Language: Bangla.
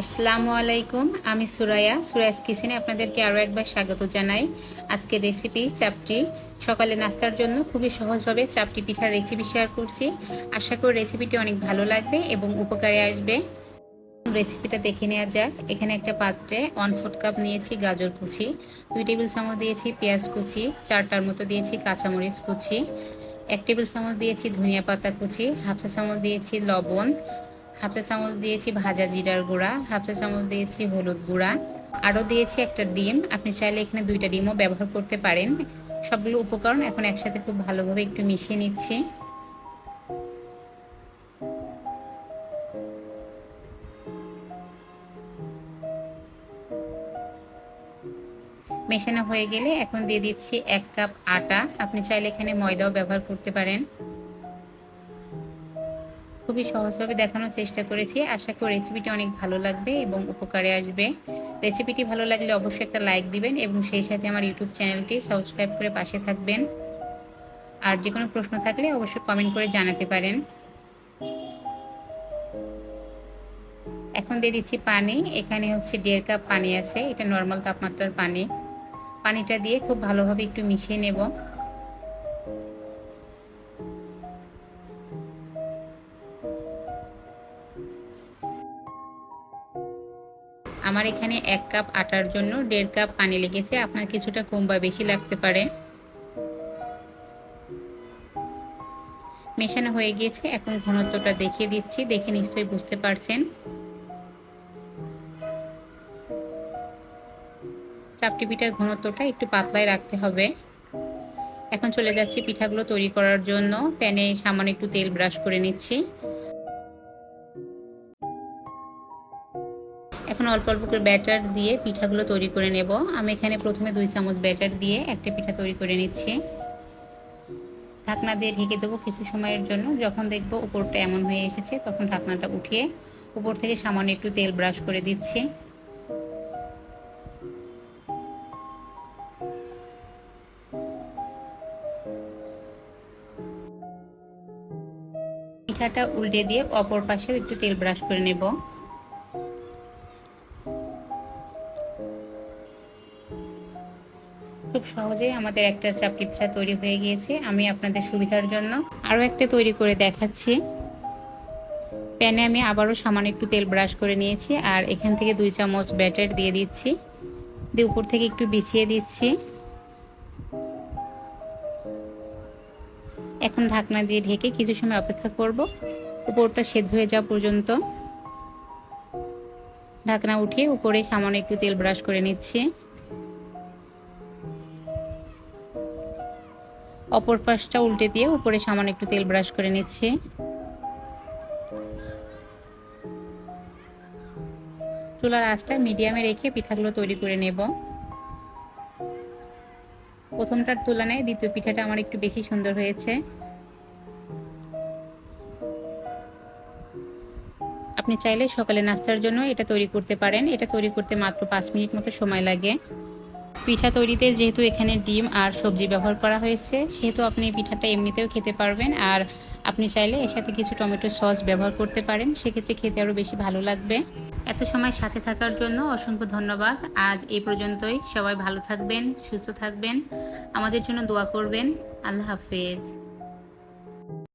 আসসালামু আলাইকুম, আমি সুরায়া সুরায়াস কিচেনে আপনাদেরকে আরও একবার স্বাগত জানাই। আজকে রেসিপি চাপটি। সকালে নাস্তার জন্য খুবই সহজভাবে চাপটি পিঠার রেসিপি শেয়ার করছি। আশা করি রেসিপিটি অনেক ভালো লাগবে এবং উপকারে আসবে। রেসিপিটা দেখে নেওয়া যাক। এখানে একটা পাত্রে ওয়ান ফোর্থ কাপ নিয়েছি গাজর কুচি, দুই টেবিল চামচ দিয়েছি পেঁয়াজ কুচি, চারটার মতো দিয়েছি কাঁচামরিচ কুচি, এক টেবিল চামচ দিয়েছি ধনিয়া পাতা কুচি, হাফ চা চামচ দিয়েছি লবণ হাফ চা চামচ দিয়েছি ভাজা জিরার গুঁড়া, হাফ চা চামচ দিয়েছি হলুদ গুঁড়া। আরও দিয়েছি একটা ডিম। আপনি চাইলে এখানে দুইটা ডিমও ব্যবহার করতে পারেন। সবগুলো উপকরণ এখন একসাথে খুব ভালোভাবে একটু মিশিয়ে নিচ্ছি। মেশানো হয়ে গেলে এখন দিয়ে দিচ্ছি এক কাপ আটা। আপনি চাইলে এখানে ময়দাও ব্যবহার করতে পারেন। খুবই সহজভাবে দেখানোর চেষ্টা করেছি। আশা করি রেসিপিটি অনেক ভালো লাগবে এবং উপকারে আসবে। রেসিপিটি ভালো লাগলে অবশ্যই একটা লাইক দিবেন এবং সেই সাথে আমার ইউটিউব চ্যানেলটি সাবস্ক্রাইব করে পাশে থাকবেন। আর যে কোনো প্রশ্ন থাকলে অবশ্যই কমেন্ট করে জানাতে পারেন। এখন দিয়ে দিচ্ছি পানি। এখানে হচ্ছে দেড় কাপ পানি আছে। এটা নর্মাল তাপমাত্রার পানি। পানিটা দিয়ে খুব ভালোভাবে একটু মিশিয়ে নেব। আমার এখানে এক কাপ আটার জন্য দেড় কাপ পানি লেগেছে। আপনার কিছুটা কম বা বেশি লাগতে পারে। মেশানো হয়ে গিয়েছে। এখন ঘনত্বটা দেখিয়ে দিচ্ছি। দেখে নিশ্চয়ই বুঝতে পারছেন। চাপটি পিঠার ঘনত্বটা একটু পাতলায় রাখতে হবে। এখন চলে যাচ্ছি পিঠাগুলো তৈরি করার জন্য। প্যানে সামান্য একটু তেল ব্রাশ করে নিচ্ছি। এখন অল্প অল্প করে ব্যাটার দিয়ে পিঠাগুলো তৈরি করে নেব। আমি এখানে প্রথমে দুই চামচ ব্যাটার দিয়ে একটা পিঠা তৈরি করে নিচ্ছি। ঢাকনা দিয়ে ঢেকে দেবো কিছু সময়ের জন্য। যখন দেখব উপরটা এমন হয়ে এসেছে, তখন ঢাকনাটা উঠিয়ে উপর থেকে সামান্য একটু তেল ব্রাশ করে দিচ্ছি। পিঠাটা উল্টে দিয়ে অপর পাশেও একটু তেল ব্রাশ করে নেব। খুব সহজেই আমাদের একটা পিঠা তৈরি হয়ে গিয়েছে। আমি আপনাদের সুবিধার জন্য আরও একটা তৈরি করে দেখাচ্ছি। প্যানে আমি আবারও সামান্য একটু তেল ব্রাশ করে নিয়েছি আর এখান থেকে দুই চামচ ব্যাটার দিয়ে দিচ্ছি। দিয়ে উপর থেকে একটু বিছিয়ে দিচ্ছি। এখন ঢাকনা দিয়ে ঢেকে কিছু সময় অপেক্ষা করব। উপরটা সেদ্ধ হয়ে যাওয়া পর্যন্ত। ঢাকনা উঠিয়ে উপরে সামান্য একটু তেল ব্রাশ করে নিচ্ছি। অপর পাশটা উল্টে দিয়ে উপরে সামান্য একটু তেল ব্রাশ করে নিচ্ছি। চুলার আঁচটা মিডিয়ামে রেখে পিঠাগুলো তৈরি করে নেব। প্রথমটার তুলনায় দ্বিতীয় পিঠাটা আমার একটু বেশি সুন্দর হয়েছে। আপনি চাইলে সকালে নাস্তার জন্য এটা তৈরি করতে পারেন। এটা তৈরি করতে মাত্র পাঁচ মিনিট মতো সময় লাগে। পিঠা তৈরিতে যেহেতু এখানে ডিম আর সবজি ব্যবহার করা হয়েছে, সেহেতু আপনি পিঠাটা এমনিতেও খেতে পারবেন। আর আপনি চাইলে এর সাথে কিছু টমেটো সস ব্যবহার করতে পারেন, সেক্ষেত্রে খেতে আরও বেশি ভালো লাগবে। এত সময় সাথে থাকার জন্য অসংখ্য ধন্যবাদ। আজ এই পর্যন্তই। সবাই ভালো থাকবেন, সুস্থ থাকবেন। আমাদের জন্য দোয়া করবেন। আল্লাহ হাফেজ।